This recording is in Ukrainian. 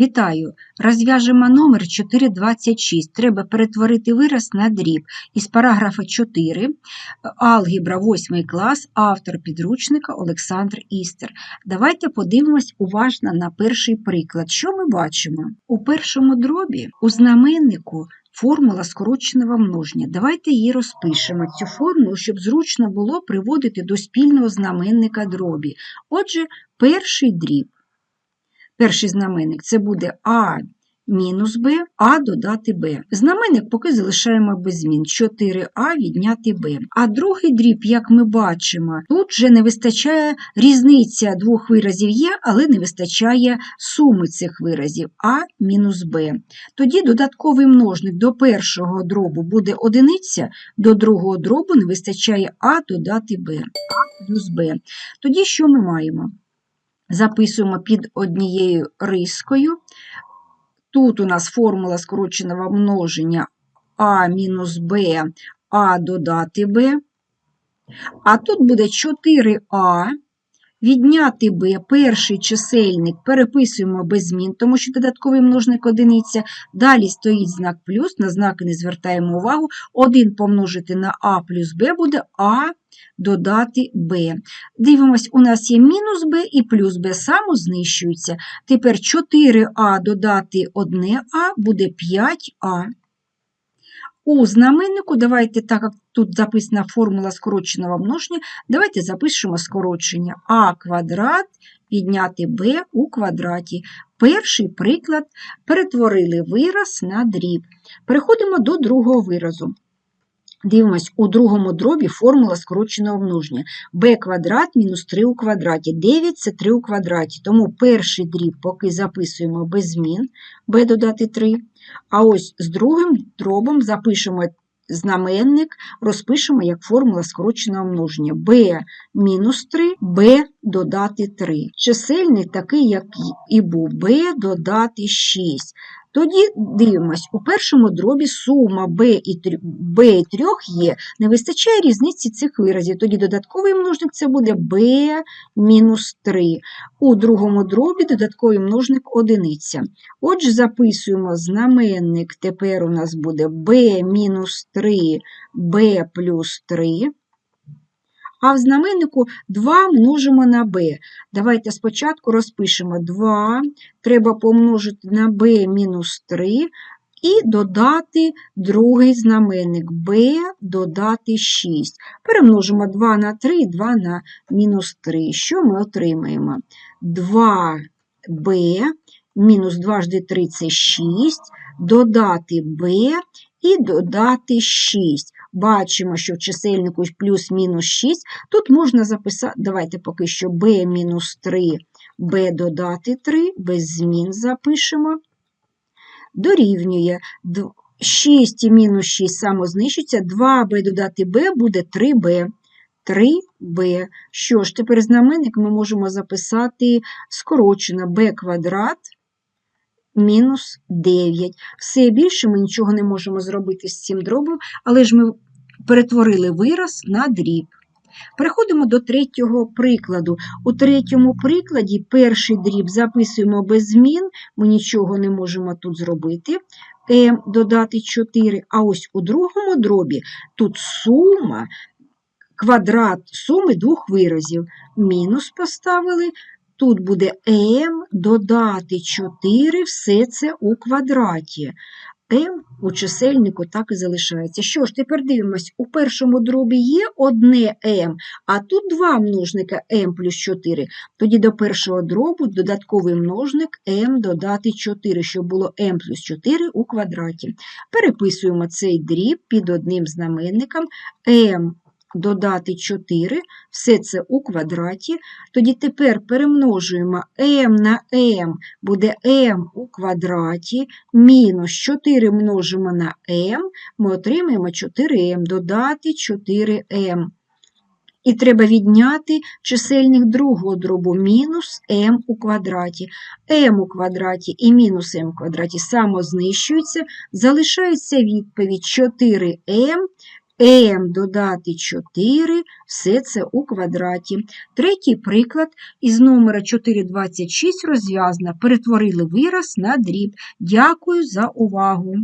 Вітаю! Розв'яжемо номер 426. Треба перетворити вираз на дріб. Із параграфа 4, алгебра 8 клас, автор підручника Олександр Істер. Давайте подивимось уважно на перший приклад. Що ми бачимо? У першому дробі у знаменнику формула скороченого множення. Давайте її розпишемо, цю формулу, щоб зручно було приводити до спільного знаменника дробі. Отже, перший дріб. Перший знаменник це буде А мінус Б, А додати Б. Знаменник поки залишаємо без змін. 4А відняти Б. А другий дріб, як ми бачимо, тут вже не вистачає різниця двох виразів є, але не вистачає суми цих виразів А мінус Б. Тоді додатковий множник до першого дробу буде одиниця, до другого дробу не вистачає А додати Б. А плюс Б. Тоді що ми маємо? Записуємо під однією рискою. Тут у нас формула скороченого множення А мінус Б, А додати Б. А тут буде 4А. Відняти Б, перший чисельник переписуємо без змін, тому що додатковий множник одиниця. Далі стоїть знак плюс, на знаки не звертаємо увагу. 1 помножити на А плюс Б буде А додати Б. Дивимось, у нас є мінус Б і плюс Б само знищуються. Тепер 4А додати 1А буде 5А. У знаменнику, давайте, так як тут записана формула скороченого множення, давайте запишемо скорочення А квадрат підняти Б у квадраті. Перший приклад перетворили вираз на дріб. Переходимо до другого виразу. Дивимось, у другому дробі формула скороченого множення. b квадрат мінус 3 у квадраті. 9 це 3 у квадраті. Тому перший дріб поки записуємо без змін, b додати 3. А ось з другим дробом запишемо знаменник, розпишемо як формула скороченого множення. b мінус 3, b додати 3. Чисельник такий, як і був, b додати 6. Тоді дивимось, у першому дробі сума b і 3, b і 3 є, не вистачає різниці цих виразів. Тоді додатковий множник це буде b мінус 3. У другому дробі додатковий множник одиниця. Отже, записуємо знаменник, тепер у нас буде b мінус 3, b плюс 3. А в знаменнику 2 множимо на b. Давайте спочатку розпишемо 2, треба помножити на b мінус 3 і додати другий знаменник b додати 6. Перемножимо 2 на 3 і 2 на мінус 3. Що ми отримаємо? 2b мінус 2 жди 3 це 6, додати b і додати 6 бачимо, що в чисельнику плюс-мінус 6. Тут можна записати, давайте поки що b мінус 3, b додати 3, без змін запишемо. Дорівнює 6 і мінус 6 самознищується, 2b додати b буде 3b. 3b. Що ж, тепер знаменник ми можемо записати скорочено b квадрат мінус 9. Все більше ми нічого не можемо зробити з цим дробом, але ж ми перетворили вираз на дріб. Переходимо до третього прикладу. У третьому прикладі перший дріб записуємо без змін, ми нічого не можемо тут зробити. m додати 4, а ось у другому дробі тут сума, квадрат суми двох виразів. Мінус поставили, Тут буде m додати 4, все це у квадраті. m у чисельнику так і залишається. Що ж, тепер дивимось, у першому дробі є одне m, а тут два множника m плюс 4. Тоді до першого дробу додатковий множник m додати 4, щоб було m плюс 4 у квадраті. Переписуємо цей дріб під одним знаменником m додати 4, все це у квадраті. Тоді тепер перемножуємо m на m, буде m у квадраті, мінус 4 множимо на m, ми отримаємо 4m, додати 4m. І треба відняти чисельник другого дробу мінус m у квадраті. m у квадраті і мінус m у квадраті самознищуються, залишається відповідь 4m m додати 4, все це у квадраті. Третій приклад із номера 426 розв'язано. Перетворили вираз на дріб. Дякую за увагу.